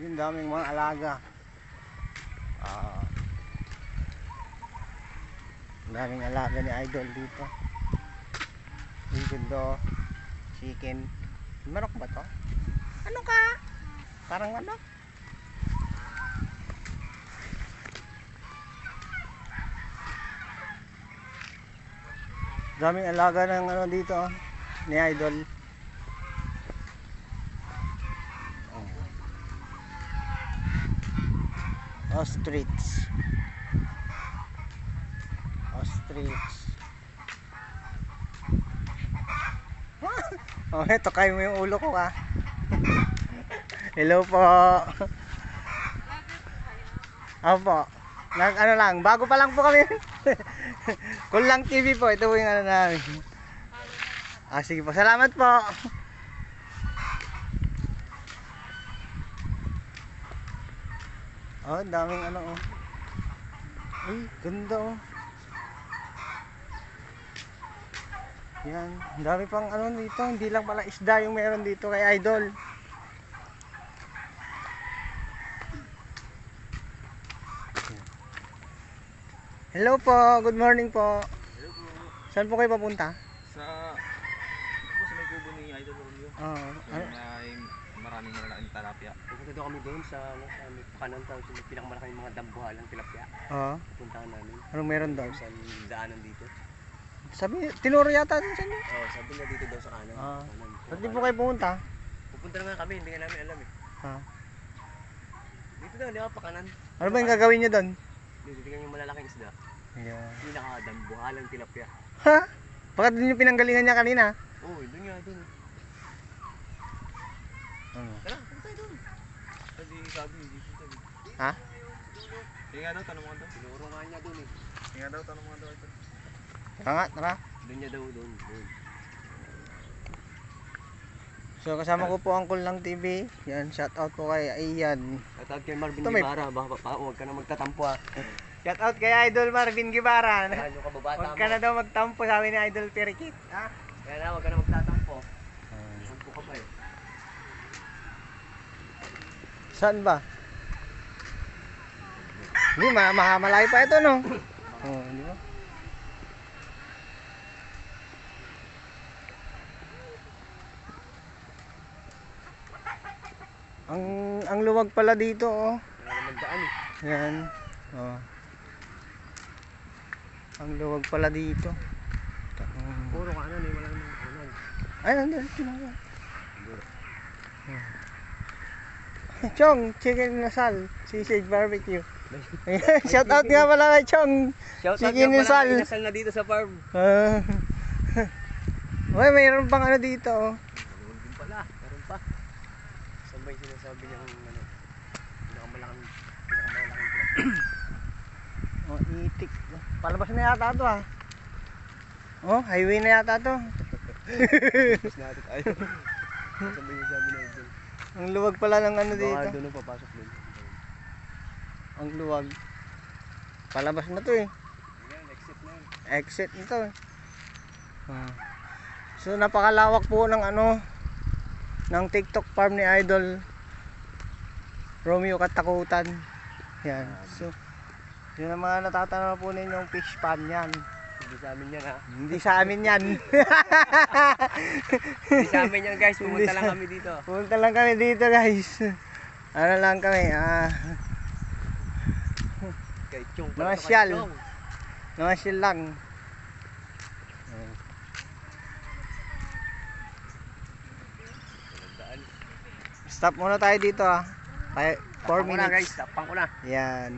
Yung daming mga alaga. Ah. Ang daming alaga ni Idol dito. Yung do, chicken. Manok ba to? Ano ka? Parang manok. Daming alaga ng ano dito oh, ni Idol. Oh. Ostrich. Ostrich. oh, eto kayo mo yung ulo ko ah. Hello po. Opo. Nag ano lang, bago pa lang po kami. Kulang TV po, ito po yung ano namin. Ah, sige po. Salamat po. Oh, ang daming ano oh. Ay, ganda oh. Yan, ang dami pang ano dito, hindi lang pala isda yung meron dito kay Idol. Hello po, good morning po. Hello po. Saan po kayo papunta? Sa... Po sa may kubo ni Idol Romeo. Oo. So, ano? Maraming malalaking talapia. Pupunta daw kami doon sa, ano, sa may kanan tawag sa pinakamalaking mga dambuhalang tilapia. Oo. Pupuntahan namin. Anong meron daw? Sa daanan dito. Sabi, tinuro yata din siya. no? Oo, oh, sabi niya dito daw sa kanan. Ah. kanan. Ba't di po kayo pumunta? Pupunta na nga kami, hindi nga namin alam eh. Ha? Dito daw, di ba, pa kanan. Ano ba yung gagawin nyo doon? Dito tingnan yung malalaking isda. Yeah. Pinakadambuhalang tilapia. Ha? Bakit din yung pinanggalingan niya kanina? Oo, oh, doon nga, doon. Ano? Tara, punta doon. Kasi sabi, hindi. Ha? Sige nga daw, tanong mo nga daw. Tinuro nga niya doon eh. Sige nga daw, tanong mo nga daw. Ito. Tara nga, tara. Doon niya daw, doon, doon. So kasama ko po ang Kulang TV. Yan, shout out po kay Ian. At out kay Marvin Ito may- Guevara, baka pa, huwag ka na magtatampo ah. Shout out kay Idol Marvin Gibara. Kaya yung kababata Huwag mo. ka na daw magtampo sabi ni Idol Perikit. Ha? Kaya na, huwag ka na magtatampo. Tampo ka pa eh. Saan ba? Hindi, ma mahamalayo pa ito, no? Oh, di ba? Ang ang luwag pala dito, oh. Na magdaan eh. Yan. Oh. Ang luwag pala dito. Puro kanan eh, wala namang kanan. Ay, nandun. Tinawag. Chong, chicken nasal. Sisig barbecue. Shout out nga pala kay Chong. Shout out Sige, nga pala kay Nisal na dito sa farm. Ah. Uy, mayroon pang ano dito. oh. Meron din pala, meron pa. Saan ba yung sinasabi niyang ano, pinakamalaking, pinakamalaking tilapia? Oh, itik. Palabas na yata to ah. Oh, highway na yata to. Tapos natin tayo. Saan ba yung sabi na ito? Ang luwag pala ng ano Baka dito. doon ang papasok doon. Ang luwag. Palabas na to eh. Ayan, exit na. Exit nito eh. Ah. So napakalawak po ng ano ng TikTok farm ni Idol Romeo Katakutan. Yan. So yun ang mga natatanaw po ninyong fish pan yan. Hindi sa amin yan ha. Hindi sa amin yan. Hindi sa amin yan guys, pumunta lang kami dito. Punta lang kami dito guys. Ano lang kami ah. Kay Chong Mga pala. Chong. Namasyal lang. Stop muna tayo dito ah. 4 Tapang ko na minutes. guys, tapang ko na. Yan.